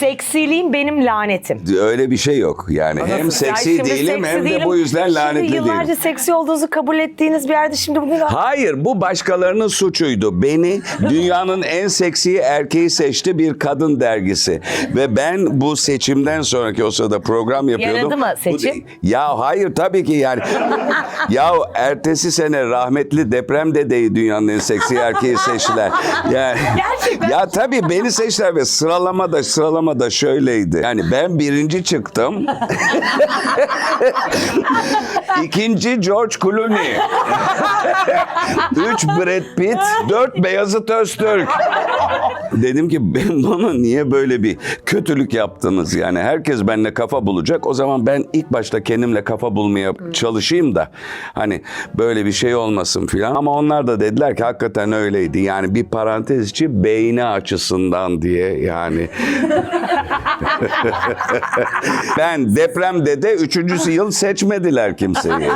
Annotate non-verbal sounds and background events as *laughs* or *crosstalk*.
Seksiliğim benim lanetim. Öyle bir şey yok. Yani hem Ya seksi şimdi değilim seksi hem de değilim. bu yüzden Şimdi lanetli yıllarca değilim. seksi olduğunuzu kabul ettiğiniz bir yerde şimdi bugün... Hayır bu başkalarının suçuydu. Beni dünyanın en seksi erkeği seçti bir kadın dergisi. Ve ben bu seçimden sonraki o sırada program yapıyordum. Yaradı mı Bu- seçim? ya hayır tabii ki yani. *laughs* ya ertesi sene rahmetli deprem dedeyi dünyanın en seksi erkeği seçtiler. Yani, Gerçekten. Ya tabii beni seçtiler ve sıralama sıralama da şöyleydi. Yani ben birinci çıktım. *laughs* İkinci George Clooney. *laughs* Üç Brad Pitt, dört Beyazıt Öztürk. Dedim ki ben bana niye böyle bir kötülük yaptınız? Yani herkes benimle kafa bulacak. O zaman ben ilk başta kendimle kafa bulmaya çalışayım da hani böyle bir şey olmasın filan. Ama onlar da dediler ki hakikaten öyleydi. Yani bir parantez içi beyni açısından diye yani. *laughs* Ben depremde de üçüncüsü yıl seçmediler kimseyi.